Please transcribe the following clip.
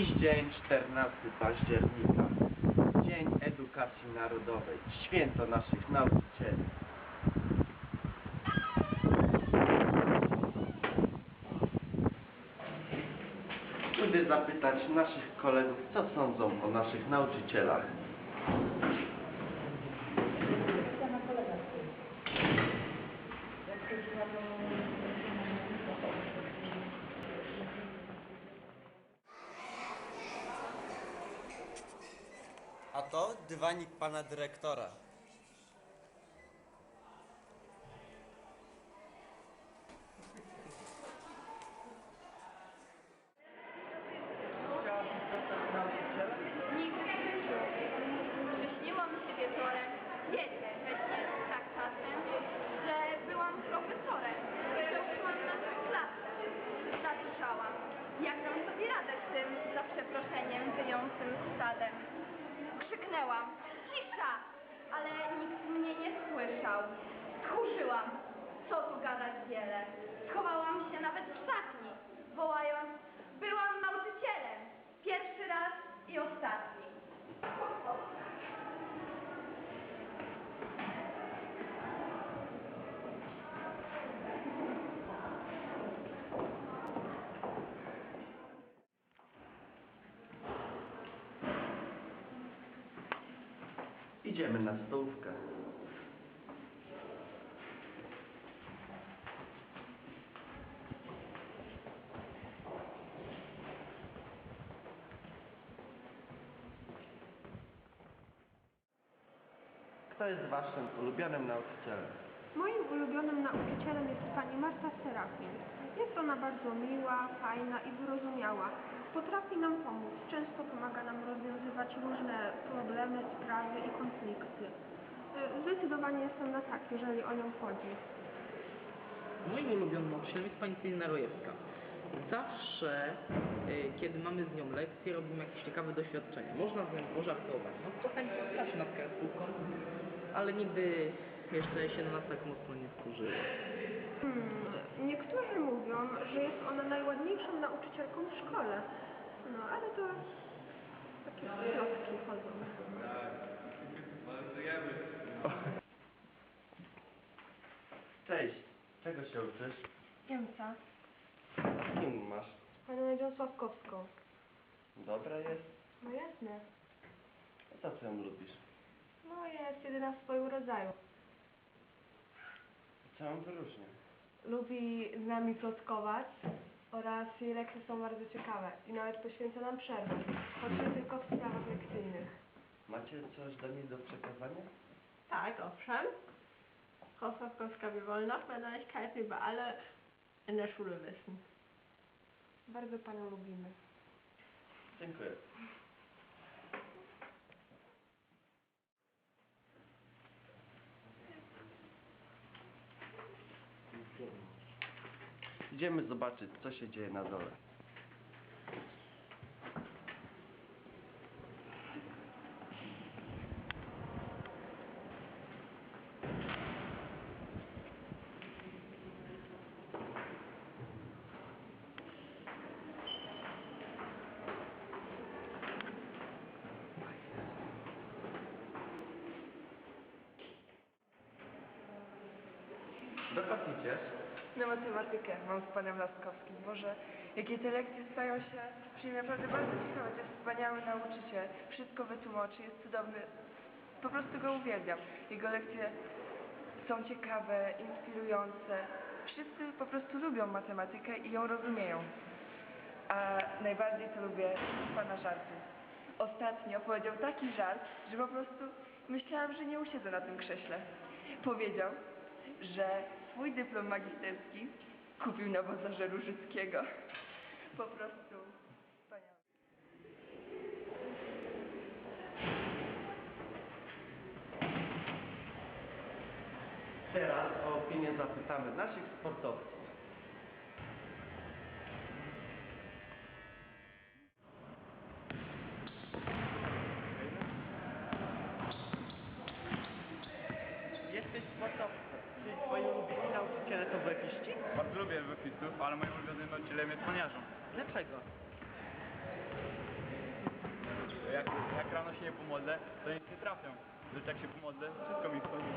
Dziś dzień 14 października. Dzień Edukacji Narodowej. Święto naszych nauczycieli. Pójdę zapytać naszych kolegów, co sądzą o naszych nauczycielach. A to dywanik pana dyrektora. Przyśniło mi się wieczorem, że jest tak czasem, że byłam profesorem, uczyłam naszą klasę. Zasłyszałam, jak dam sobie radę z tym, za przeproszeniem, wyjącym stadem. Krzyknęłam, cisza, ale nikt mnie nie słyszał. Tchórzyłam, co tu gadać wiele. Schowałam się nawet w szatni, wołając, byłam nauczycielem. Pierwszy raz i ostatni. Idziemy na stołówkę. Kto jest waszym ulubionym nauczycielem? Moim ulubionym nauczycielem jest pani Marta Serafin. Jest ona bardzo miła, fajna i wyrozumiała. Potrafi nam pomóc, często pomaga nam rozwiązywać różne problemy, sprawy i konflikty. Y, Zdecydowanie jestem na tak, jeżeli o nią chodzi. Moim ulubionym nauczycielem jest pani Celina Rojewska. Zawsze, y, kiedy mamy z nią lekcje, robimy jakieś ciekawe doświadczenia. Można z nią pożartować. No, czasami postraszy nad kartkówką, ale nigdy jeszcze się na nas tak mocno nie wkurzyła. Hmm, niektórzy mówią, że jest ona najładniejszą nauczycielką w szkole. No, ale to takie plotki chodzą. Cześć, czego się uczysz? Niemca. Kim masz? Panią Nadzią Sławkowską. Dobra jest? No jasne. Za co ją lubisz? No jest jedyna w swoim rodzaju. Co ją wyróżnia? Lubi z nami plotkować oraz jej lekcje są bardzo ciekawe i nawet poświęca nam przerwę, choć nie tylko w sprawach lekcyjnych. Macie coś do niej do przekazania? Tak, owszem. Noch mehr Neuigkeiten über alle in der Schule wissen. Bardzo Panią lubimy. Dziękuję. Idziemy zobaczyć, co się dzieje na dole. Dokąd idziesz? Na matematykę mam z panem Laskowskim. Boże, jakie te lekcje stają się przy naprawdę bardzo ciekawe. To jest wspaniały nauczyciel. Wszystko wytłumaczy, jest cudowny. Po prostu go uwielbiam. Jego lekcje są ciekawe, inspirujące. Wszyscy po prostu lubią matematykę i ją rozumieją. A najbardziej to lubię pana żartu. Ostatnio powiedział taki żart, że po prostu myślałam, że nie usiedzę na tym krześle. Powiedział, że swój dyplom magisterski kupił na bazarze Różyckiego. Po prostu wspaniałe. Teraz o opinię zapytamy naszych sportowców. Jesteś sportowcem. Twoi ulubieni nauczyciele to wefiści? Bardzo lubię wefistów, ale moim ulubionym nauczycielem jest maniarzą. Dlaczego? Jak, jak rano się nie pomodlę, to nic nie trafią. Lecz jak się pomodlę, wszystko mi wchodzi.